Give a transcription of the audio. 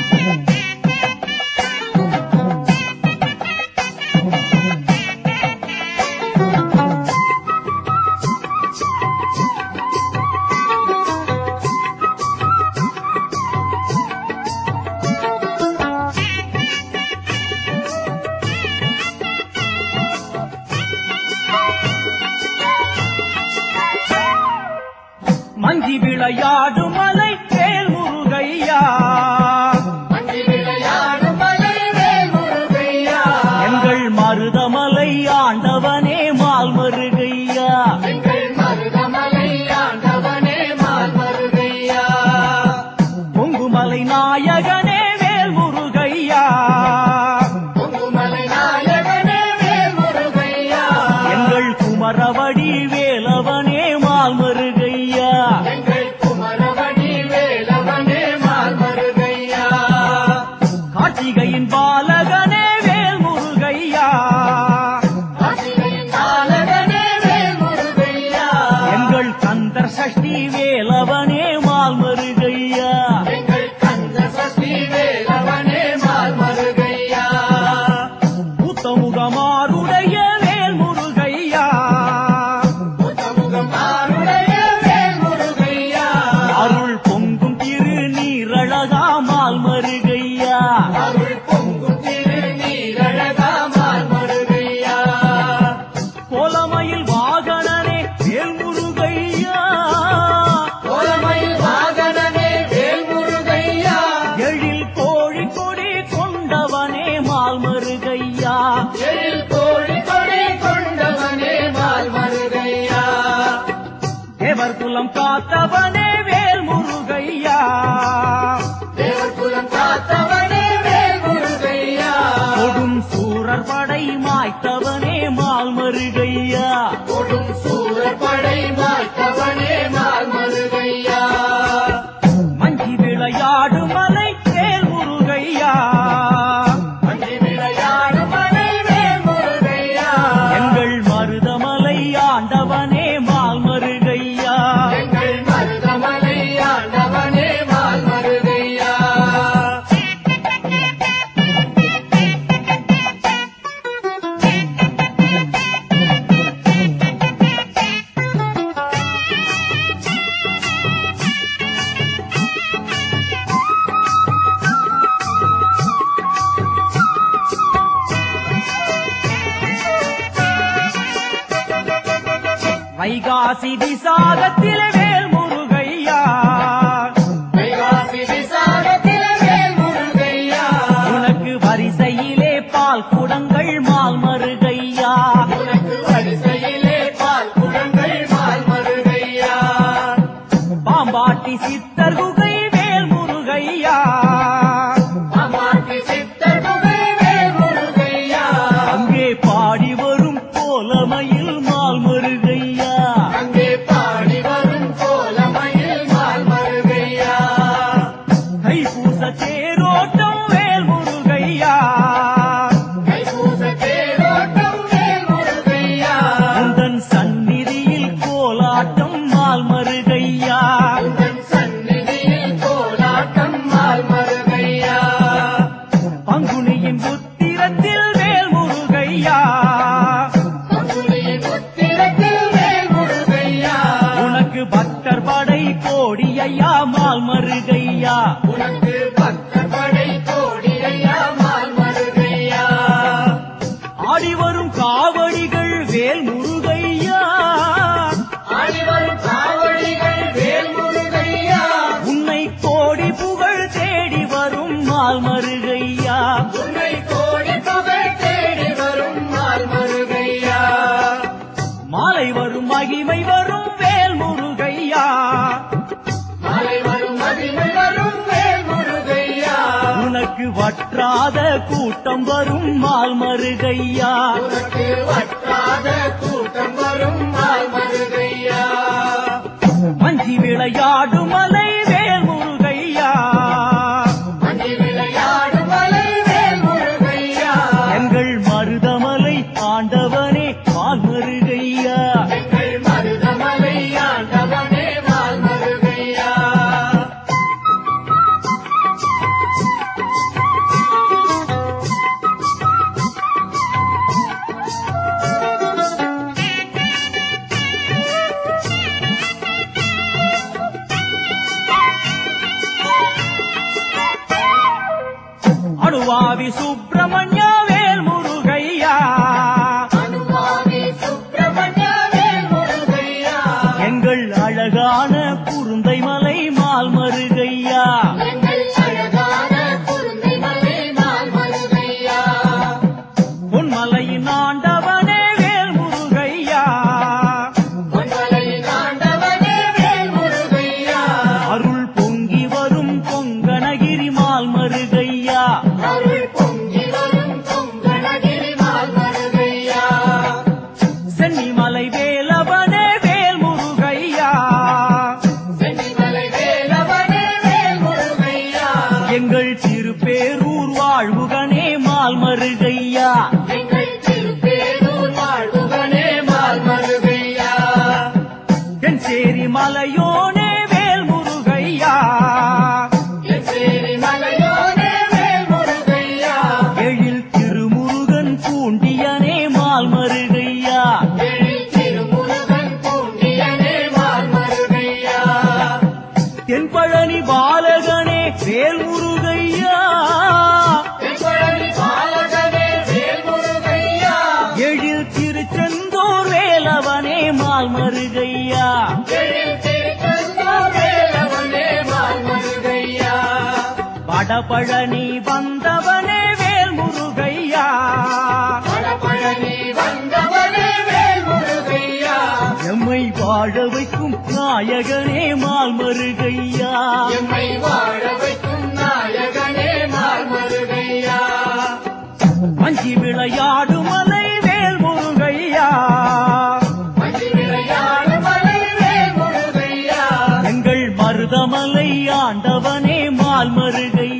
Yeah. Cabana. வைகாசி விசாகத்தில வேல் முருகையா. வைகாசி விசாகத்தில வேல் முருகையா. உனக்கு வரிசையிலே பால் குடங்கள் mall மருகையா. வரிசையிலே பால் குடங்கள் மால் மருகையா. பாம்பாட்டி சித்தர் குகை வேல் முருகையா. கோடிரையா மால் மருகையா? உனக்கு பக்தபடை கோடிரையா மால் மருகையா? ஆடி வரும் காவடிகள் வேல் முருகையா? ஆடி வரும் காவடிகள் வேல் முருகையா? உன்னை கோடி புகழ் தேடி வரும் மால் மருகையா? உன்னை வற்றாத கூட்டம் வரும் மால்மருகையா வற்றாத கூட்டம் வரும் மால்மருகையா மஞ்சி விளையாடும் స్వామి సుబ్రహ్మణ్య தென்பழனி பாலகனே வேல் முருகையா எழில் திருச்செந்தூர் வேலவனே மால் மருகையா வடபழனி வந்தவ நாயகனே மால்மருகையா. எம்மை வாழ வைக்கும் நாயகனே மால்மருகையா. மஞ்சி விளையாடும் மலை வேல் முருகையா எங்கள் மருதமலை ஆண்டவனே மால்மருகையா.